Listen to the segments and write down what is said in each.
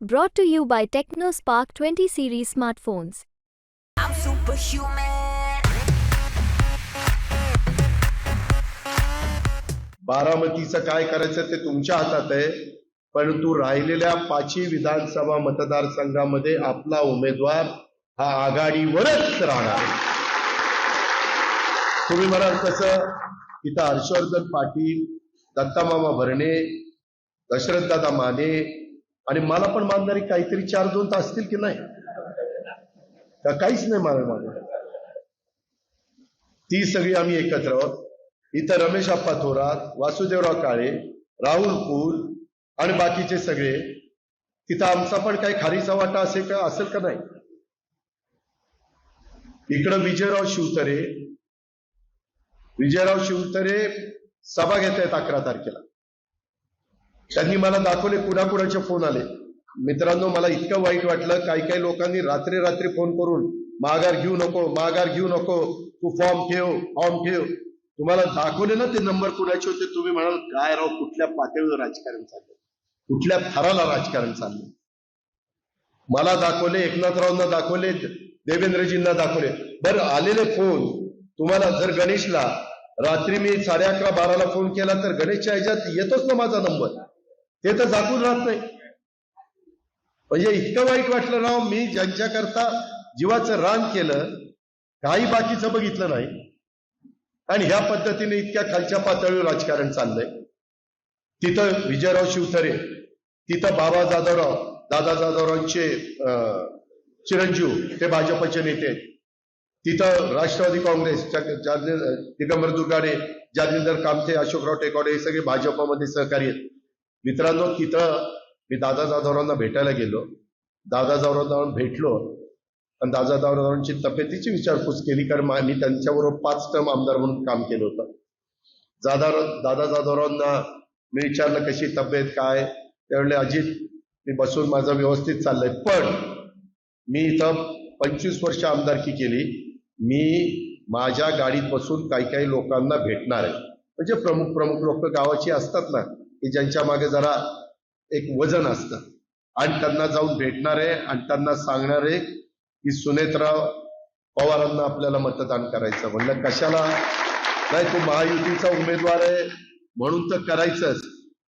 Brought to you by TechnoSpark 20 series smartphones. I'm superhuman. बारामतीचं काय करायचं ते तुमच्या हातात आहे परंतु राहिलेल्या पाचही विधानसभा मतदारसंघामध्ये आपला उमेदवार हा आघाडीवरच राहणार. तुम्ही म्हणाल कसं इथं हर्षवर्धन पाटील दत्तामामा भरणे दशरथदादा माने आणि मला पण मानणारे काहीतरी चार दोन तास असतील की नाही? का काहीच नाही मला माझ्या ती सगळी आम्ही एकत्र आहोत. इथं रमेश आप्पा थोरात वासुदेवराव काळे राहुल कुल आणि बाकीचे सगळे. तिथं आमचा पण काही खारीचा वाटा असेल का असेल का नाही? इकडं विजयराव शिवतरे. विजयराव शिवतरे सभा घेत आहेत अकरा तारखेला. त्यांनी मला दाखवले कुणाकुणाचे फोन आले. मित्रांनो मला इतकं वाईट वाटलं काही काही लोकांनी रात्री रात्री फोन करून माघार घेऊ नको माघार घेऊ नको तू फॉर्म ठेव फॉर्म ठेव. तुम्हाला दाखवले ना ते नंबर कुणाचे होते? तुम्ही म्हणाल काय राव कुठल्या पातळीवर राजकारण चाललं कुठल्या थराला राजकारण चाललं मला दाखवले एकनाथरावांना दाखवले देवेंद्रजींना दाखवले. बरं आलेले फोन. तुम्हाला जर गणेशला रात्री मी साडे अकरा बाराला फोन केला तर गणेशच्या ह्याच्यात येतोच ना माझा नंबर ते तर जातून राहत नाही. म्हणजे इतकं वाईट वाटलं राव हो, मी ज्यांच्याकरता जीवाचं रान केलं काही बाकीचं बघितलं नाही. आणि ह्या पद्धतीने इतक्या खालच्या पातळीवर राजकारण चाललंय. तिथं विजयराव शिवथरे तिथं बाबा जाधवराव दादा जाधवरावांचे अं, चिरंजीव ते भाजपचे नेते तिथं राष्ट्रवादी काँग्रेस दिगंबर दुर्गाडे जालिंदर कामथे अशोकराव टेकवाडे हे सगळे भाजपमध्ये सहकारी आहेत. मित्रांनो तिथं मी दादा जाधवरावांना भेटायला गेलो. दादा जाधवरावांना भेटलो. आणि दादा जाधवरावांची तब्येतीची विचारपूस केली कारण मी त्यांच्याबरोबर पाच टर्म आमदार म्हणून काम केलं होतं. दादा दादा जाधवरावांना मी विचारलं कशी तब्येत? काय? त्यावेळेला अजित मी बसून माझं व्यवस्थित चाललंय. पण मी इथं पंचवीस वर्ष आमदारकी केली. मी माझ्या गाडीत बसून काही काही लोकांना भेटणार आहे. म्हणजे प्रमुख प्रमुख लोक गावाची असतात ना. की ज्यांच्या मागे जरा एक वजन असतं. आणि त्यांना जाऊन भेटणार आहे आणि त्यांना सांगणार आहे की सुनेत्राव पवारांना आपल्याला मतदान करायचं. म्हणलं कशाला? नाही तो महायुतीचा उमेदवार आहे म्हणून तर करायचंच.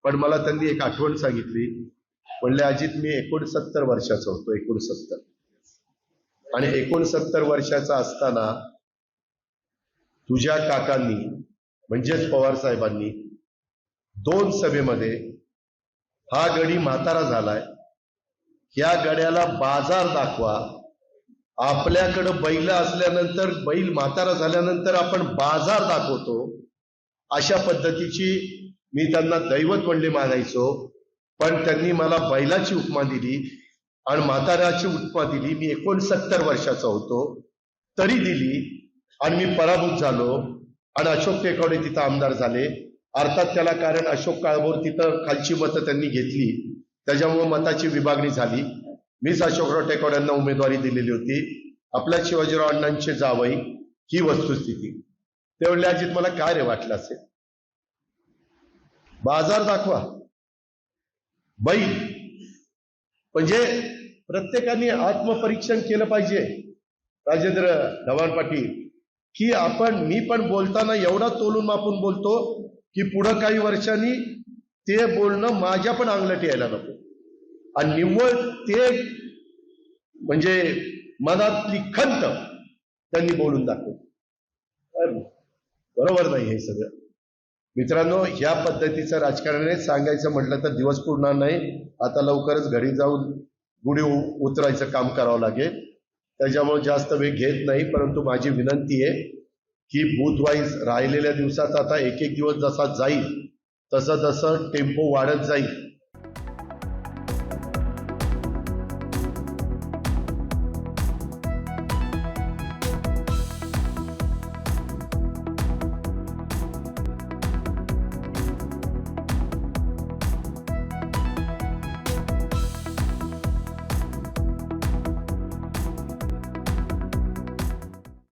पण मला त्यांनी एक आठवण सांगितली. म्हणले अजित मी एकोणसत्तर वर्षाचा होतो एकोणसत्तर. आणि एकोणसत्तर वर्षाचा असताना तुझ्या काकांनी म्हणजेच पवार साहेबांनी दोन सभेमध्ये हा गडी म्हातारा झालाय. या गड्याला बाजार दाखवा. आपल्याकडं बैल असल्यानंतर बैल म्हातारा झाल्यानंतर आपण बाजार दाखवतो. अशा पद्धतीची मी त्यांना दैवत म्हणले मानायचो पण त्यांनी मला बैलाची उपमा दिली आणि म्हाताऱ्याची उपमा दिली. मी एकोणसत्तर वर्षाचा होतो. तरी दिली आणि मी पराभूत झालो. आणि अशोक टेकवडे तिथं आमदार झाले. अर्थात त्याला कारण अशोक काळभोर तिथं खालची मतं त्यांनी घेतली. त्याच्यामुळे मताची विभागणी झाली. मीच अशोकराव टेकवड्यांना उमेदवारी दिलेली होती. आपल्या शिवाजीराव अण्णांचे जावई ही वस्तुस्थिती. ते म्हणले अजित मला काय रे वाटलं असेल? बाजार दाखवा. बैल म्हणजे प्रत्येकाने आत्मपरीक्षण केलं पाहिजे. राजेंद्र धवान पाटील की आपण मी पण बोलताना एवढा तोलून मापून बोलतो की पुढं काही वर्षांनी ते बोलणं माझ्या पण अंगलट यायला नको. आणि निव्वळ ते म्हणजे मनातली खंत त्यांनी बोलून दाखवली. बरोबर नाही हे सगळं. मित्रांनो ह्या पद्धतीचं राजकारण सांगायचं म्हटलं तर दिवस पुरणार नाही. आता लवकरच घरी जाऊन गुढी उ- उतरायचं काम करावं लागेल. त्याच्यामुळे जास्त वेळ घेत नाही परंतु माझी विनंती आहे की बूथ वाईज राहिलेल्या दिवसात आता एक एक दिवस जसा जाईल तसं तसं टेम्पो वाढत जाईल.